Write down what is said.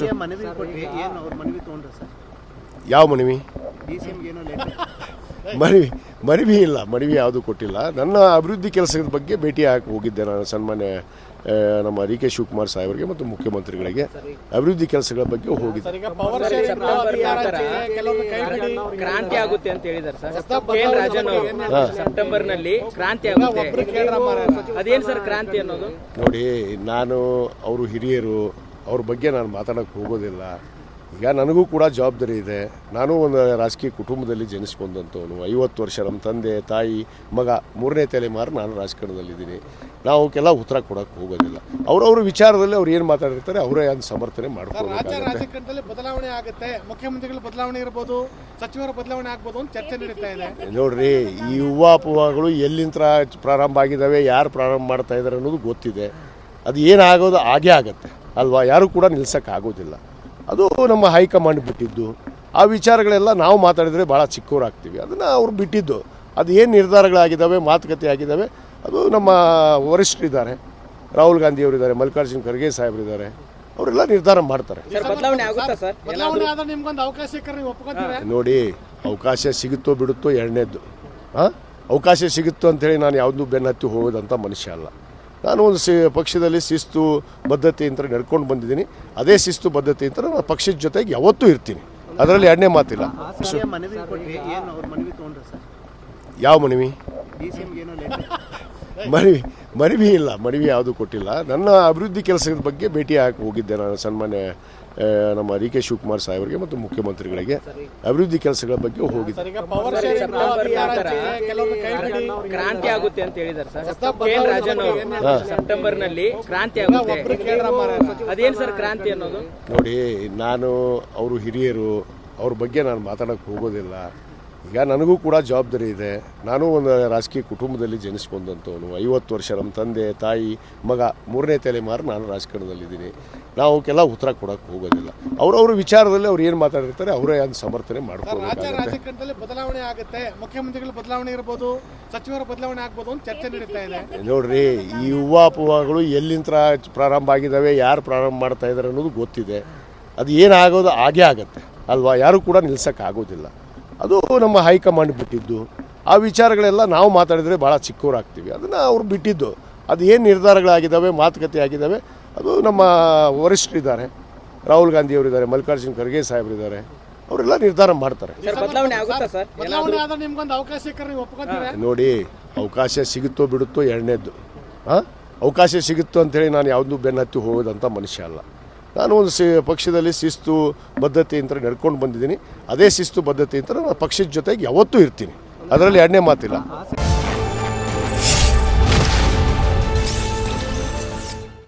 ಸು- ಮನವಿ ಕೊಟ್ರಿ ಏನು ಅವ್ರ ಮನವಿ ತೊಗೊಂಡ್ರೆ ಸರ್? ಯಾವ ಮನವಿ? ಡಿ ಸಿ ಎಮ್ಗೆ ಏನೋ ಲೆಟರ್ ಮನವಿ ಮನವಿ ಇಲ್ಲ. ಮನವಿ ಯಾವುದು ಕೊಟ್ಟಿಲ್ಲ. ನನ್ನ ಅಭಿವೃದ್ಧಿ ಕೆಲಸದ ಬಗ್ಗೆ ಭೇಟಿ ಹಾಕಿ ಹೋಗಿದ್ದೆ ನಾನು ಸನ್ಮಾನ್ಯ ನಮ್ಮ ಡಿ ಕೆ ಶಿವಕುಮಾರ್ ಸಾಹೇಬರಿಗೆ ಮತ್ತು ಮುಖ್ಯಮಂತ್ರಿಗಳಿಗೆ. ಅಭಿವೃದ್ಧಿ ಕೆಲಸಗಳ ಬಗ್ಗೆ ಹೋಗಿದ್ದೆ. ಕ್ರಾಂತಿ ಆಗುತ್ತೆ ಅಂತ ಹೇಳಿದಾರೆ ಸರ್. ಸೆಪ್ಟೆಂಬರ್ನಲ್ಲಿ ಕ್ರಾಂತಿ ಆಗುತ್ತೆ. ಅದೇನ್ ಸರ್ ಕ್ರಾಂತಿ ಅನ್ನೋದು? ನೋಡಿ ನಾನು ಅವರು ಹಿರಿಯರು ಅವ್ರ ಬಗ್ಗೆ ನಾನು ಮಾತಾಡೋಕ್ಕೆ ಹೋಗೋದಿಲ್ಲ. ಈಗ ನನಗೂ ಕೂಡ ಜವಾಬ್ದಾರಿ ಇದೆ. ನಾನು ಒಂದು ರಾಜಕೀಯ ಕುಟುಂಬದಲ್ಲಿ ಜನಿಸ್ಕೊಂಡಂಥವನು ಐವತ್ತು ವರ್ಷ ನಮ್ಮ ತಂದೆ ತಾಯಿ ಮಗ ಮೂರನೇ ತಲೆಮಾರು ನಾನು ರಾಜಕಾರಣದಲ್ಲಿದ್ದೀನಿ. ನಾವು ಅವಕ್ಕೆಲ್ಲ ಉತ್ತರ ಕೊಡೋಕ್ಕೆ ಹೋಗೋದಿಲ್ಲ. ಅವ್ರವ್ರ ವಿಚಾರದಲ್ಲಿ ಅವ್ರು ಏನು ಮಾತಾಡಿರ್ತಾರೆ ಅವರೇ ಅದನ್ನು ಸಮರ್ಥನೆ ಮಾಡ್ತಾರೆ ಮಾಡ್ಕೋಬೇಕಾಗತ್ತೆ ಬದಲಾವಣೆ ಆಗುತ್ತೆ. ಮುಖ್ಯಮಂತ್ರಿಗಳು ಬದಲಾವಣೆ ಇರ್ಬೋದು ಸಚಿವರ ಬದಲಾವಣೆ ಆಗ್ಬೋದು ಅಂತ ಚರ್ಚೆ ನಡೀತಾ ಇದೆ. ನೋಡ್ರಿ ಈ ಯುವಾಪುವಗಳು ಎಲ್ಲಿಂದ ಪ್ರಾರಂಭ ಆಗಿದ್ದಾವೆ ಯಾರು ಪ್ರಾರಂಭ ಮಾಡ್ತಾ ಇದ್ದಾರೆ ಅನ್ನೋದು ಗೊತ್ತಿದೆ. ಅದು ಏನಾಗೋದು ಹಾಗೇ ಆಗತ್ತೆ. ಅಲ್ವಾ? ಯಾರು ಕೂಡ ನಿಲ್ಸೋಕ್ಕಾಗೋದಿಲ್ಲ. ಅದು ನಮ್ಮ ಹೈಕಮಾಂಡ್ ಬಿಟ್ಟಿದ್ದು. ಆ ವಿಚಾರಗಳೆಲ್ಲ ನಾವು ಮಾತಾಡಿದರೆ ಭಾಳ ಚಿಕ್ಕವರಾಗ್ತೀವಿ. ಅದನ್ನು ಅವ್ರು ಬಿಟ್ಟಿದ್ದು. ಅದು ಏನು ನಿರ್ಧಾರಗಳಾಗಿದ್ದಾವೆ ಮಾತುಕತೆ ಆಗಿದ್ದಾವೆ ಅದು ನಮ್ಮ ವರಿಷ್ಠರಿದ್ದಾರೆ. ರಾಹುಲ್ ಗಾಂಧಿ ಅವರಿದ್ದಾರೆ ಮಲ್ಲಿಕಾರ್ಜುನ್ ಖರ್ಗೆ ಸಾಹೇಬರಿದ್ದಾರೆ. ಅವರೆಲ್ಲ ನಿರ್ಧಾರ ಮಾಡ್ತಾರೆ. ಸರ್ ಬದಲಾವಣೆ ಆಗುತ್ತಾ ಸರ್? ಬದಲಾವಣೆ ಆದ್ರೆ ನಿಮ್ಗೊಂದು ಅವಕಾಶ ಸಿಕ್ಕರೆ ನೀವು ಒಪ್ಕೊಂತೀರಾ ನೋಡಿ ಅವಕಾಶ ಸಿಗುತ್ತೋ ಬಿಡುತ್ತೋ ಎರಡನೇದ್ದು. ಹಾಂ ಅವಕಾಶ ಸಿಗುತ್ತೋ ಅಂತೇಳಿ ನಾನು ಯಾವುದೂ ಬೆನ್ನು ಹತ್ತಿ ಹೋಗೋದಂಥ ಮನುಷ್ಯ ಅಲ್ಲ. ನಾನು ಒಂದು ಸಿ ಪಕ್ಷದಲ್ಲಿ ಶಿಸ್ತು ಬದ್ಧತೆಯಿಂದ ನಡ್ಕೊಂಡು ಬಂದಿದ್ದೀನಿ. ಅದೇ ಶಿಸ್ತು ಬದ್ಧತೆಯಿಂದ ನಾನು ಪಕ್ಷದ ಜೊತೆಗೆ ಯಾವತ್ತೂ ಇರ್ತೀನಿ. ಅದರಲ್ಲಿ ಎರಡನೇ ಮಾತಿಲ್ಲ. ಯಾವ ಮನವಿ? ಮನವಿ. ಮನವಿ ಇಲ್ಲ ಮನವಿ ಯಾವುದು ಕೊಟ್ಟಿಲ್ಲ. ನನ್ನ ಅಭಿವೃದ್ಧಿ ಕೆಲಸದ ಬಗ್ಗೆ ಭೇಟಿ ಹಾಕಿ ಹೋಗಿದ್ದೆ ನಾನು ಸನ್ಮಾನ್ಯ ನಮ್ಮ ಡಿ ಕೆ ಶಿವಕುಮಾರ್ ಸಾಹೇಬರಿಗೆ ಮತ್ತು ಮುಖ್ಯಮಂತ್ರಿಗಳಿಗೆ. ಅಭಿವೃದ್ಧಿ ಕೆಲಸಗಳ ಬಗ್ಗೆ ಹೋಗಿದ್ದೆ. ಕ್ರಾಂತಿ ಆಗುತ್ತೆ ಅಂತ ಹೇಳಿದ್ದಾರೆ ಸರ್. ಕೆ ಎಲ್ ಸೆಪ್ಟೆಂಬರ್ನಲ್ಲಿ ಕ್ರಾಂತಿ ಆಗುತ್ತೆ. ಅದೇನ್ ಸರ್ ಕ್ರಾಂತಿ ಅನ್ನೋದು? ನೋಡಿ ನಾನು ಅವರು ಹಿರಿಯರು ಅವ್ರ ಬಗ್ಗೆ ನಾನು ಮಾತಾಡಕ್ಕೆ ಹೋಗೋದಿಲ್ಲ. ಈಗ ನನಗೂ ಕೂಡ ಜವಾಬ್ದಾರಿ ಇದೆ. ನಾನು ಒಂದು ರಾಜಕೀಯ ಕುಟುಂಬದಲ್ಲಿ ಜನಿಸ್ಕೊಂಡಂಥವನು. ಐವತ್ತು ವರ್ಷ ನಮ್ಮ ತಂದೆ ತಾಯಿ ಮಗ ಮೂರನೇ ತಲೆಮಾರು ನಾನು ರಾಜಕಾರಣದಲ್ಲಿದ್ದೀನಿ. ನಾವು ಅವಕ್ಕೆಲ್ಲ ಉತ್ತರ ಕೊಡೋಕ್ಕೆ ಹೋಗೋದಿಲ್ಲ. ಅವ್ರವ್ರ ವಿಚಾರದಲ್ಲಿ ಅವ್ರು ಏನು ಮಾತಾಡಿರ್ತಾರೆ ಅವರೇ ಅದನ್ನು ಸಮರ್ಥನೆ ರಾಜಕಾರಣದಲ್ಲಿ ಬದಲಾವಣೆ ಆಗುತ್ತೆ. ಮುಖ್ಯಮಂತ್ರಿಗಳ ಬದಲಾವಣೆ ಇರ್ಬೋದು ಸಚಿವರ ಬದಲಾವಣೆ ಆಗ್ಬೋದು ಅಂತ ಚರ್ಚೆ ನಡೀತಾ ಇದೆ. ನೋಡ್ರಿ ಈ ಹೂವಾಪುವಾಗಳು ಎಲ್ಲಿಂದ ಪ್ರಾರಂಭ ಆಗಿದ್ದಾವೆ ಯಾರು ಪ್ರಾರಂಭ ಮಾಡ್ತಾ ಇದ್ದಾರೆ ಅನ್ನೋದು ಗೊತ್ತಿದೆ. ಅದು ಏನಾಗೋದು ಹಾಗೇ ಆಗುತ್ತೆ. ಅಲ್ವಾ? ಯಾರು ಕೂಡ ನಿಲ್ಸಕ್ಕೆ ಆಗೋದಿಲ್ಲ ಅದು ನಮ್ಮ ಹೈಕಮಾಂಡ್ ಬಿಟ್ಟಿದ್ದು. ಆ ವಿಚಾರಗಳೆಲ್ಲ ನಾವು ಮಾತಾಡಿದರೆ ಭಾಳ ಚಿಕ್ಕವರಾಗ್ತೀವಿ. ಅದನ್ನು ಅವ್ರು ಬಿಟ್ಟಿದ್ದು. ಅದು ಏನು ನಿರ್ಧಾರಗಳಾಗಿದ್ದಾವೆ ಮಾತುಕತೆ ಆಗಿದ್ದಾವೆ ಅದು ನಮ್ಮ ವರಿಷ್ಠರಿದ್ದಾರೆ. ರಾಹುಲ್ ಗಾಂಧಿ ಅವರಿದ್ದಾರೆ ಮಲ್ಲಿಕಾರ್ಜುನ್ ಖರ್ಗೆ ಸಾಹೇಬರಿದ್ದಾರೆ. ಅವರೆಲ್ಲ ನಿರ್ಧಾರ ಮಾಡ್ತಾರೆ. ಸರ್ ಬದಲಾವಣೆ ಆಗುತ್ತಾ ಸರ್? ಬದಲಾವಣೆ ಆದ್ರೆ ನಿಮ್ಗೊಂದು ಅವಕಾಶ ಸಿಕ್ಕರೆ ನೀವು ಒಪ್ಕೊಂತೀರಾ? ನೋಡಿ ಅವಕಾಶ ಸಿಗುತ್ತೋ ಬಿಡುತ್ತೋ ಎರಡನೇದ್ದು. ಹಾಂ? ಅವಕಾಶ ಸಿಗುತ್ತೋ ಅಂತೇಳಿ ನಾನು ಯಾವುದೂ ಬೆನ್ನತ್ತಿ ಹೋಗೋದಂಥ ಮನುಷ್ಯ ಅಲ್ಲ. ನಾನು ಒಂದು ಸಿ ಪಕ್ಷದಲ್ಲಿ ಶಿಸ್ತು ಅಂತ ನಡ್ಕೊಂಡು ಬಂದಿದ್ದೀನಿ. ಅದೇ ಶಿಸ್ತು, ಬದ್ಧತೆ ಅಂತ ನಾನು ಪಕ್ಷದ ಜೊತೆಗೆ ಯಾವತ್ತೂ ಇರ್ತೀನಿ. ಅದರಲ್ಲಿ ಎರಡನೇ ಮಾತಿಲ್ಲ.